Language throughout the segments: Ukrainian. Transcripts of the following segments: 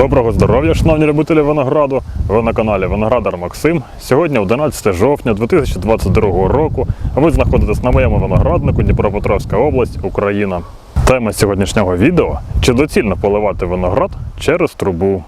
Доброго здоров'я, шановні любителі винограду. Ви на каналі Виноградар Максим. Сьогодні 11 жовтня 2022 року. Ви знаходитесь на моєму винограднику Дніпропетровська область, Україна. Тема сьогоднішнього відео чи доцільно поливати виноград через трубу.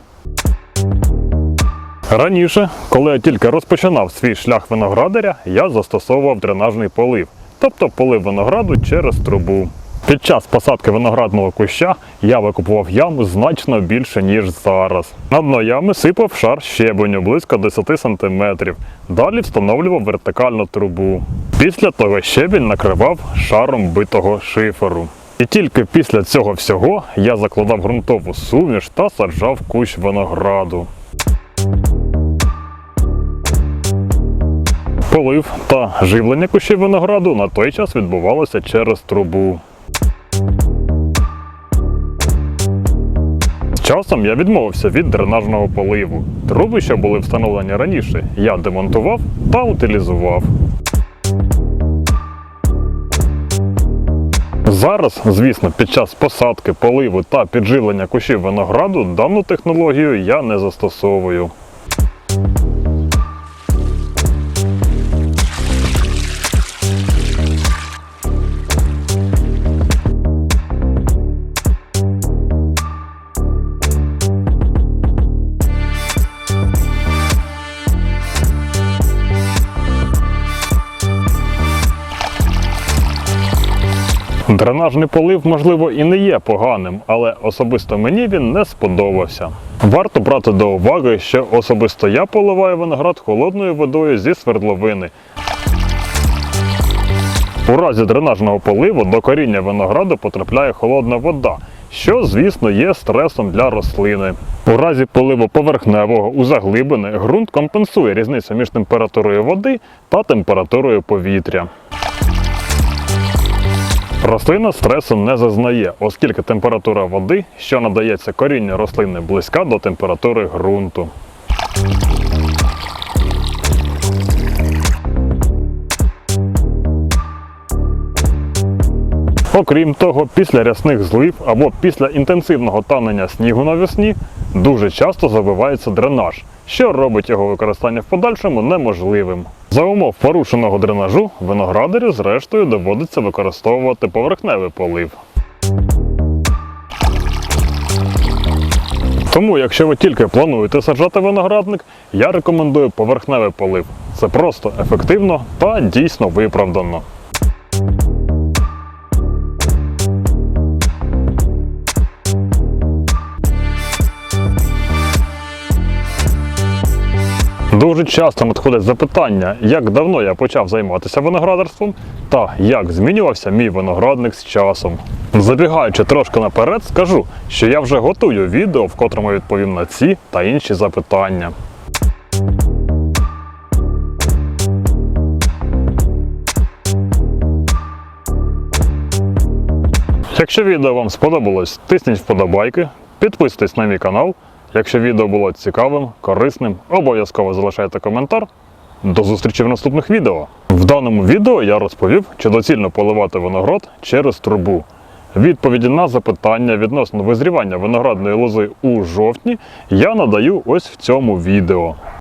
Раніше, коли я тільки розпочинав свій шлях виноградаря, я застосовував дренажний полив, тобто полив винограду через трубу. Під час посадки виноградного куща я викупував яму значно більше, ніж зараз. На дно ями сипав шар щебеню близько 10 см. Далі встановлював вертикальну трубу. Після того щебінь накривав шаром битого шиферу. І тільки після цього всього я закладав ґрунтову суміш та саджав кущ винограду. Полив та живлення кущів винограду на той час відбувалося через трубу. Часом я відмовився від дренажного поливу. Труби, що були встановлені раніше, я демонтував та утилізував. Зараз, звісно, під час посадки, поливу та підживлення кущів винограду дану технологію я не застосовую. Дренажний полив, можливо, і не є поганим, але особисто мені він не сподобався. Варто брати до уваги, що особисто я поливаю виноград холодною водою зі свердловини. У разі дренажного поливу до коріння винограду потрапляє холодна вода, що, звісно, є стресом для рослини. У разі поливу поверхневого у заглибини ґрунт компенсує різницю між температурою води та температурою повітря. Рослина стресу не зазнає, оскільки температура води, що надається корінню рослини, близька до температури ґрунту. Окрім того, після рясних злив або після інтенсивного танення снігу навесні дуже часто забивається дренаж, що робить його використання в подальшому неможливим. За умов порушеного дренажу виноградарю зрештою доводиться використовувати поверхневий полив. Тому, якщо ви тільки плануєте саджати виноградник, я рекомендую поверхневий полив. Це просто ефективно та дійсно виправдано. Дуже часто надходить запитання, як давно я почав займатися виноградарством та як змінювався мій виноградник з часом. Забігаючи трошки наперед, скажу, що я вже готую відео, в котрому відповім на ці та інші запитання. Якщо відео вам сподобалось, тисніть вподобайки, підписуйтесь на мій канал. Якщо відео було цікавим, корисним, обов'язково залишайте коментар. До зустрічі в наступних відео. В даному відео я розповів, чи доцільно поливати виноград через трубу. Відповіді на запитання відносно визрівання виноградної лози у жовтні я надаю ось в цьому відео.